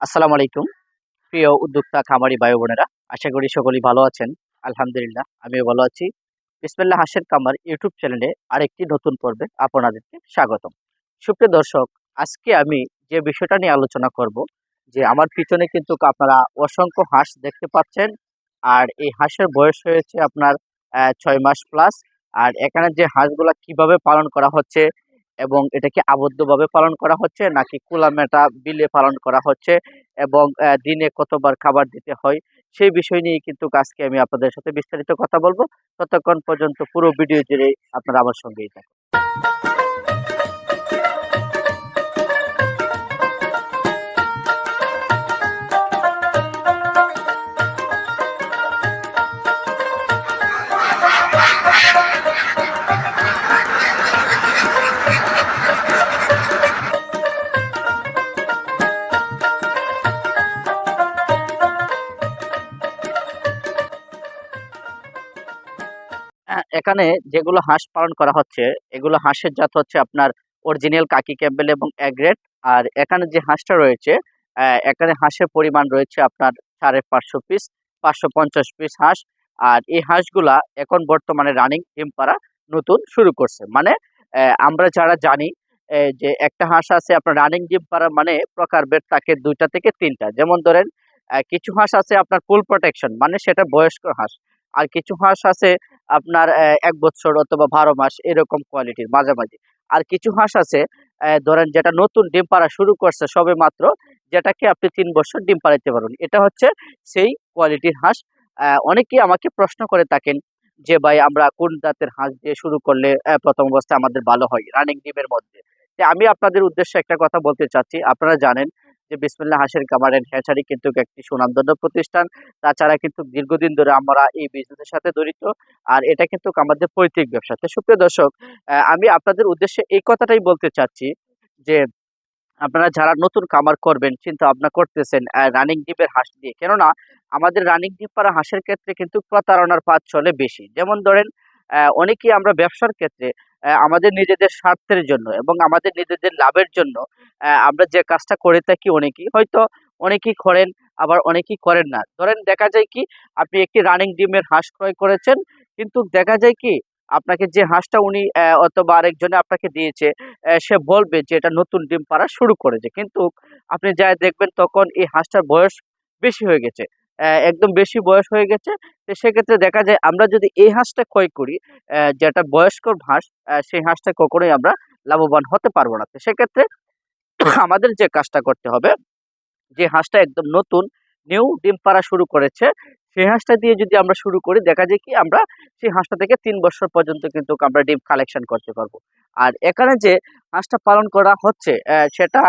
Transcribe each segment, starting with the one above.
আসসালামু আলাইকুম। প্রিয় উদ্যোক্তা, খামারি ভাই বোনেরা, আশা করি সকলেই ভালো আছেন। আলহামদুলিল্লাহ, আমিও ভালো আছি। বিসমিল্লা হাসের কামার ইউটিউব চ্যানেলে আরেকটি নতুন পর্বে আপনাদেরকে স্বাগতম। সুপ্রিয় দর্শক, আজকে আমি যে বিষয়টা নিয়ে আলোচনা করব, যে আমার পিছনে কিন্তু আপনারা অসংখ্য হাঁস দেখতে পাচ্ছেন, আর এই হাঁসের বয়স হয়েছে আপনার ছয় মাস প্লাস, আর এখানে যে হাঁসগুলা কীভাবে পালন করা হচ্ছে এবং এটাকে আবদ্ধভাবে পালন করা হচ্ছে, নাকি কুলামেটা বিলে পালন করা হচ্ছে এবং দিনে কতবার খাবার দিতে হয়, সেই বিষয় নিয়ে কিন্তু আজকে আমি আপনাদের সাথে বিস্তারিত কথা বলব। ততক্ষণ পর্যন্ত পুরো ভিডিও জুড়ে আপনারা আমার সঙ্গেই থাকুন। আহ, এখানে যেগুলো হাঁস পালন করা হচ্ছে এগুলো হাঁসের জাত হচ্ছে আপনার অরিজিনাল কাকি ক্যাম্বেল এবং অ্যাগ্রেট আর এখানে যে হাঁসটা রয়েছে এখানে হাঁসের পরিমাণ রয়েছে আপনার সাড়ে পাঁচশো পিস পাঁচশো পঞ্চাশ পিস হাঁস। আর এই হাঁসগুলা এখন বর্তমানে রানিং ডিম পাড়া নতুন শুরু করছে। মানে আমরা যারা জানি যে একটা হাঁস আছে আপনার রানিং ডিম পাড়া মানে প্রকারভেদ থাকে দুইটা থেকে তিনটা। যেমন ধরেন কিছু হাঁস আছে আপনার ফুল প্রোটেকশন মানে সেটা বয়স্ক হাঁস। আর কিছু হাঁস আছে আপনার এক বছর অথবা বারো মাস এরকম কোয়ালিটির মাঝামাঝি। আর কিছু হাঁস আছে ধরেন যেটা নতুন ডিম পাড়া শুরু করছে সবে মাত্র, যেটাকে আপনি তিন বছর ডিম পাড়াইতে পারবেন। এটা হচ্ছে সেই কোয়ালিটির হাঁস। অনেকেই আমাকে প্রশ্ন করে থাকেন যে, ভাই, আমরা কোন জাতের হাঁস দিয়ে শুরু করলে প্রথম অবস্থায় আমাদের ভালো হয় রানিং ডিমের মধ্যে? আমি আপনাদের উদ্দেশ্যে একটা কথা বলতে চাচ্ছি। আপনারা জানেন যে বিসমিল্লা হাঁসের কামার এন্ড হ্যাচারি কিন্তু একটি সুনামধন্য প্রতিষ্ঠান। তাছাড়া কিন্তু দীর্ঘদিন ধরে আমরা এই বিজনেসের সাথে জড়িত। আর এটা কিন্তু আমাদের পৈতৃক ব্যবসা তো সুপ্রিয় দর্শক আমি আপনাদের উদ্দেশ্যে এই কথাটাই বলতে চাচ্ছি যে, আপনারা যারা নতুন কামার করবেন, চিন্তা ভাবনা করতেছেন রানিং ডিপের হাঁস দিয়ে কেননা, আমাদের রানিং ডিপ পাড়া হাঁসের ক্ষেত্রে কিন্তু প্রতারণার পাত চলে বেশি। যেমন ধরেন অনেকেই আমরা ব্যবসার ক্ষেত্রে আমাদের নিজেদের স্বার্থের জন্য এবং আমাদের নিজেদের লাভের জন্য আমরা যে কাজটা করে থাকি অনেকেই, হয়তো অনেকেই করেন, আবার অনেকেই করেন না। ধরেন দেখা যায় কি, আপনি একটি রানিং ডিমের হাঁস ক্রয় করেছেন, কিন্তু দেখা যায় কি, আপনাকে যে হাঁসটা উনি অথবা আরেকজনে আপনাকে দিয়েছে সে বলবে যে এটা নতুন ডিম পাড়া শুরু করেছে। কিন্তু আপনি যা দেখবেন তখন এই হাঁসটার বয়স বেশি হয়ে গেছে। একদম বেশি বয়স হয়ে গেছে, তো সেক্ষেত্রে দেখা যায় আমরা যদি এই হাঁসটা ক্ষয় করি যেটা বয়স্ক হাঁস সেই হাঁসটা কখনোই আমরা লাভবান হতে পারব না। তো সেক্ষেত্রে আমাদের যে কাজটা করতে হবে, যে হাঁসটা একদম নতুন, নিউ ডিম পাড়া শুরু করেছে, সেই হাঁসটা দিয়ে যদি আমরা শুরু করি, দেখা যায় কি আমরা সেই হাঁসটা থেকে তিন বছর পর্যন্ত কিন্তু আমরা ডিম কালেকশন করতে পারব। আর এখানে যে হাঁসটা পালন করা হচ্ছে সেটা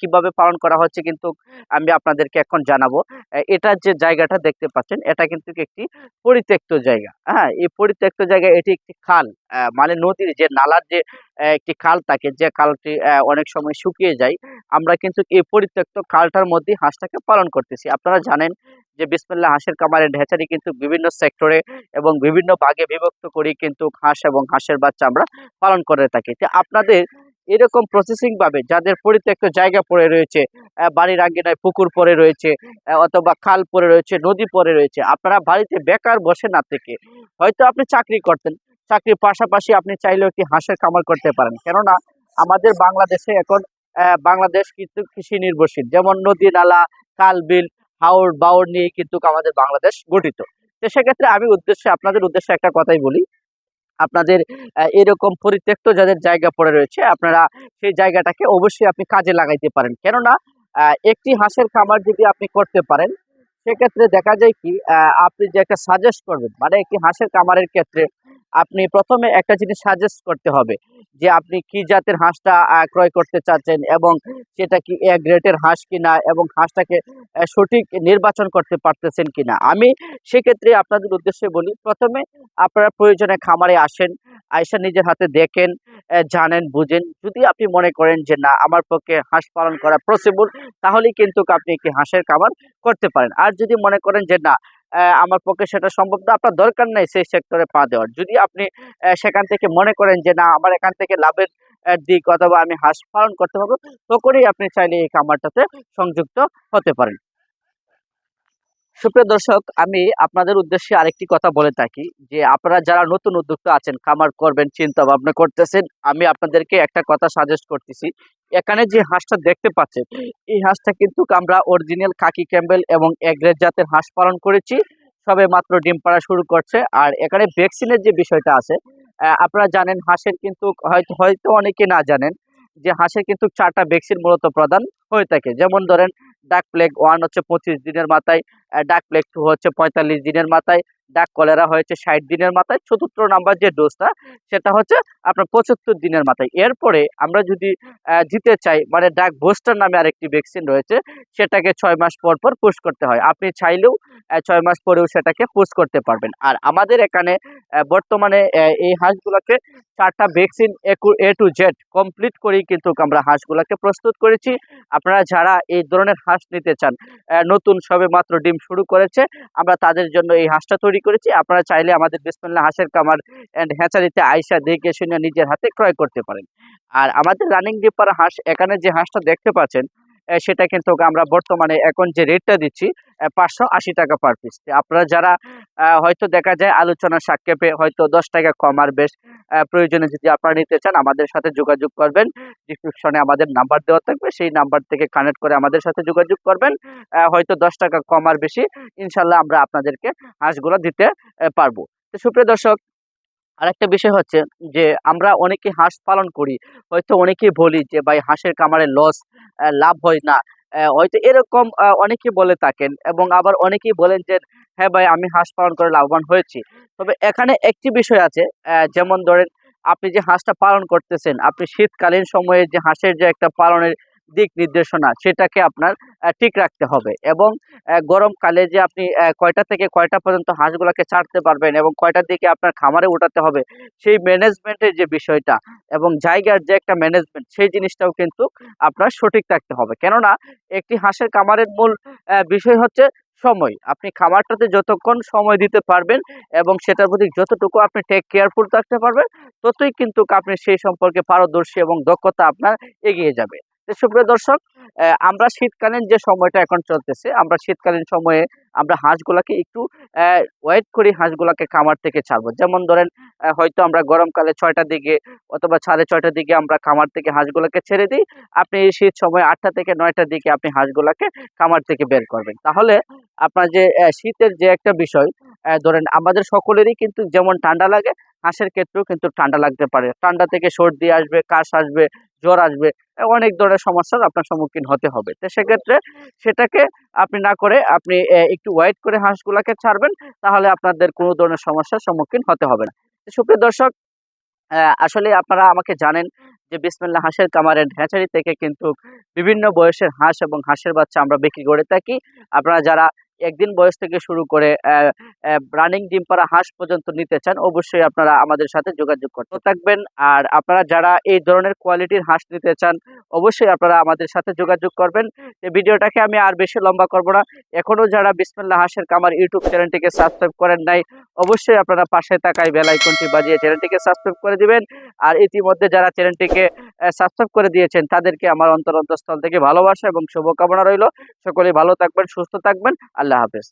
কীভাবে পালন করা হচ্ছে কিন্তু আমি আপনাদেরকে এখন জানাব। এটার যে জায়গাটা দেখতে পাচ্ছেন, এটা কিন্তু একটি পরিত্যক্ত জায়গা। হ্যাঁ এই পরিত্যক্ত জায়গা এটি একটি খাল মানে নদীর যে নালার যে একটি খাল থাকে, যে খালটি অনেক সময় শুকিয়ে যায়, আমরা কিন্তু এই পরিত্যক্ত খালটার মধ্যে হাঁসটাকে পালন করতেছি। আপনারা জানেন যে বিসমিল্লা হাঁসের কামারের ঢেঁচারি কিন্তু বিভিন্ন সেক্টরে এবং বিভিন্ন ভাগে বিভক্ত করি কিন্তু হাঁস এবং হাঁসের বাচ্চা আমরা পালন করে থাকি। তো আপনাদের এরকম প্রসেসিং ভাবে যাদের পরিত্যক্ত জায়গা পড়ে রয়েছে বাড়ির আঙ্গিনায় পুকুর পড়ে রয়েছে অথবা খাল পড়ে রয়েছে, নদী পড়ে রয়েছে, আপনারা বাড়িতে বেকার বসে না থেকে। হয়তো আপনি চাকরি করতেন, চাকরির পাশাপাশি আপনি চাইলেও একটি হাঁসের খামার করতে পারেন। কেননা আমাদের বাংলাদেশে এখন বাংলাদেশ কিন্তু কৃষি নির্ভরশীল। যেমন নদী নালা, খাল, বিল হাওড় বাওড় নিয়ে কিন্তু আমাদের বাংলাদেশ গঠিত। তো সেক্ষেত্রে আমি উদ্দেশ্যে, আপনাদের উদ্দেশ্যে একটা কথাই বলি। আপনাদের এরকম পরিত্যক্ত যাদের জায়গা পড়ে রয়েছে, আপনারা সেই জায়গাটাকে অবশ্যই আপনি কাজে লাগাইতে পারেন। কেননা একটি হাঁসের খামার যদি আপনি করতে পারেন, সেক্ষেত্রে দেখা যায় কি আপনি যে একটা সাজেস্ট করবেন মানে একটি হাঁসের খামারের ক্ষেত্রে আপনি প্রথমে একটা জিনিস সাজেস্ট করতে হবে যে আপনি কি জাতের হাঁসটা ক্রয় করতে চাচ্ছেন এবং সেটা কি এ গ্রেটের হাঁস কিনা এবং হাঁসটাকে সঠিক নির্বাচন করতে পারতেছেন কিনা। আমি সেক্ষেত্রে আপনাদের উদ্দেশ্যে বলি, প্রথমে আপনারা প্রয়োজনে খামারে আসেন আয়সা নিজের হাতে দেখেন জানেন, বুঝেন। যদি আপনি মনে করেন যে না, আমার পক্ষে হাঁস পালন করা পসিবল তাহলেই কিন্তু আপনি একটি হাঁসের খামার করতে পারেন। আর যদি মনে করেন যে না আমার পক্ষে সেটা সম্ভব না। আপনার দরকার নেই সেই সেক্টরে পা দেওয়ার। যদি আপনি সেখান থেকে মনে করেন যে, না, আমার এখান থেকে লাভের দিক অথবা আমি হাঁস পালন করতে পারব, তখনই আপনি চাইলে এই খামারটাতে সংযুক্ত হতে পারেন। সুপ্রিয় দর্শক, আমি আপনাদের উদ্দেশ্যে আরেকটি কথা বলে থাকি যে, আপনারা যারা নতুন উদ্যোক্তা আছেন, খামার করবেন, চিন্তা ভাবনা করতেছেন, আমি আপনাদেরকে একটা কথা সাজেস্ট করতেছি। এখানে যে হাঁসটা দেখতে পাচ্ছেন, এই হাঁসটা কিন্তু আমরা অরিজিনাল কাকি ক্যাম্বেল এবং এগ্রেড জাতের হাঁস পালন করেছি। সবে মাত্র ডিম পাড়া শুরু করছে। আর এখানে ভ্যাকসিনের যে বিষয়টা আছে আপনারা জানেন হাঁসের কিন্তু হয়তো হয়তো অনেকে না জানেন যে, হাঁসের কিন্তু চারটা ভ্যাকসিন মূলত প্রদান হয়ে থাকে। যেমন ধরেন ডাক প্লেগ ওয়ান হচ্ছে পঁচিশ দিনের মাথায় ডাক প্লেগ টু হচ্ছে পঁয়তাল্লিশ দিনের মাথায় ডাক কলেরা হয়েছে ষাট দিনের মাথায়। চতুর্থ নাম্বার যে ডোজটা সেটা হচ্ছে আপনার পঁচাত্তর দিনের মাথায়। এরপরে আমরা যদি দিতে চাই মানে ডাক বুস্টার নামে আরেকটি ভ্যাকসিন রয়েছে, সেটাকে ছয় মাস পর পর পোস্ট করতে হয়। আপনি চাইলেও ছয় মাস পরেও সেটাকে পোস্ট করতে পারবেন। আর আমাদের এখানে বর্তমানে এই হাঁসগুলোকে চারটা vaccine A to Z complete করেই কিন্তু আমরা হাঁসগুলোকে প্রস্তুত করেছি। আপনারা যারা এই ধরনের হাঁস নিতে চান নতুন সবে মাত্র ডিম শুরু করেছে, আমরা তাদের জন্য এই হাঁসটা তৈরি করেছি। আপনারা চাইলে আমাদের বিসমিল্লা হাঁসের কামার অ্যান্ড হ্যাচারিতে আইসা দেখে শুনে নিজের হাতে ক্রয় করতে পারেন। আর আমাদের রানিং ডিপার হাঁস, এখানে যে হাঁসটা দেখতে পাচ্ছেন সেটা কিন্তু আমরা বর্তমানে এখন যে রেটটা দিচ্ছি পাঁচশো আশি টাকা পার পিস আপনারা যারা হয়তো দেখা যায় আলোচনা সাক্ষেপে হয়তো দশ টাকা কম আর বেশ প্রয়োজনে যদি আপনারা নিতে চান, আমাদের সাথে যোগাযোগ করবেন। ডিসক্রিপশনে আমাদের নাম্বার দেওয়া থাকবে, সেই নাম্বার থেকে কানেক্ট করে আমাদের সাথে যোগাযোগ করবেন। হয়তো দশ টাকা কম আর বেশি ইনশাল্লাহ আমরা আপনাদেরকে হাঁসগুলো দিতে পারব। তো সুপ্রিয় দর্শক, আরেকটা বিষয় হচ্ছে যে, আমরা অনেকে হাঁস পালন করি, হয়তো অনেকেই বলি যে, ভাই, হাঁসের কামারে লস লাভ হয় না। হয়তো এরকম অনেকে বলে থাকেন এবং আবার অনেকেই বলেন যে হ্যাঁ ভাই, আমি হাঁস পালন করে লাভবান হয়েছি। তবে এখানে একটি বিষয় আছে যেমন ধরেন আপনি যে হাঁসটা পালন করতেছেন, আপনি শীতকালীন সময়ে যে হাঁসের যে একটা পালনের দিক নির্দেশনা সেটাকে আপনার ঠিক রাখতে হবে এবং গরমকালে যে আপনি কয়টা থেকে কয়টা পর্যন্ত হাঁসগুলোকে ছাড়তে পারবেন এবং কয়টার দিকে আপনার খামারে উঠাতে হবে সেই ম্যানেজমেন্টের যে বিষয়টা এবং জায়গার যে একটা ম্যানেজমেন্ট সেই জিনিসটাও কিন্তু আপনার সঠিক থাকতে হবে। কেননা একটি হাঁসের খামারের মূল বিষয় হচ্ছে সময়। আপনি খামারটাতে যতক্ষণ সময় দিতে পারবেন এবং সেটার প্রতি যতটুকু আপনি টেক কেয়ারফুল থাকতে পারবেন, ততই কিন্তু আপনি সেই সম্পর্কে পারদর্শী এবং দক্ষতা আপনার এগিয়ে যাবে। সুপ্রিয় দর্শক আমরা শীতকালীন যে সময়টা এখন চলতেছে, আমরা শীতকালীন সময়ে আমরা হাঁসগুলাকে একটু ওয়েট করি, হাঁসগুলাকে খামার থেকে ছাড়বো। যেমন ধরেন হয়তো আমরা গরমকালে ছয়টার দিকে অথবা সাড়ে ছয়টার দিকে আমরা খামার থেকে হাঁসগুলোকে ছেড়ে দিই। আপনি শীত সময় আটটা থেকে নয়টার দিকে আপনি হাঁসগুলাকে খামার থেকে বের করবেন। তাহলে আপনার যে শীতের যে একটা বিষয় ধরেন আমাদের সকলেরই কিন্তু যেমন ঠান্ডা লাগে, হাঁসের ক্ষেত্রেও কিন্তু ঠান্ডা লাগতে পারে। ঠান্ডা থেকে সর্দি আসবে, কাশ আসবে জ্বর আসবে, অনেক ধরনের সমস্যার আপনার সম্মুখীন হতে হবে। তো সেক্ষেত্রে সেটাকে আপনি না করে আপনি একটু ওয়েট করে হাঁসগুলাকে ছাড়বেন, তাহলে আপনাদের কোনো ধরনের সমস্যার সম্মুখীন হতে হবে না। সুপ্রিয় দর্শক আসলে আপনারা আমাকে জানেন যে বিসমিল্লা হাঁসের কামারের হ্যাচারি থেকে কিন্তু বিভিন্ন বয়সের হাঁস এবং হাঁসের বাচ্চা আমরা বিক্রি করে থাকি। আপনারা যারা একদিন বয়স থেকে শুরু করে রানিং ডিম পাড়া হাঁস পর্যন্ত নিতে চান, অবশ্যই আপনারা আমাদের সাথে যোগাযোগ করতে থাকবেন। আর আপনারা যারা এই ধরনের কোয়ালিটির হাঁস নিতে চান, অবশ্যই আপনারা আমাদের সাথে যোগাযোগ করবেন। ভিডিওটাকে আমি আর বেশি লম্বা করব না। এখনও যারা বিসমিল্লা হাঁসের কামার ইউটিউব চ্যানেলটিকে সাবস্ক্রাইব করেন নাই, অবশ্যই আপনারা পাশে থাকায় বেল আইকনটি বাজিয়ে চ্যানেলটিকে সাবস্ক্রাইব করে দিবেন। আর ইতিমধ্যে যারা চ্যানেলটিকে সাবস্ক্রাইব করে দিয়েছেন, তাদেরকে আমার অন্তর অন্তঃস্থল থেকে ভালোবাসা এবং শুভকামনা রইল। সকলেই ভালো থাকবেন, সুস্থ থাকবেন। আল্লাহ হাফেজ।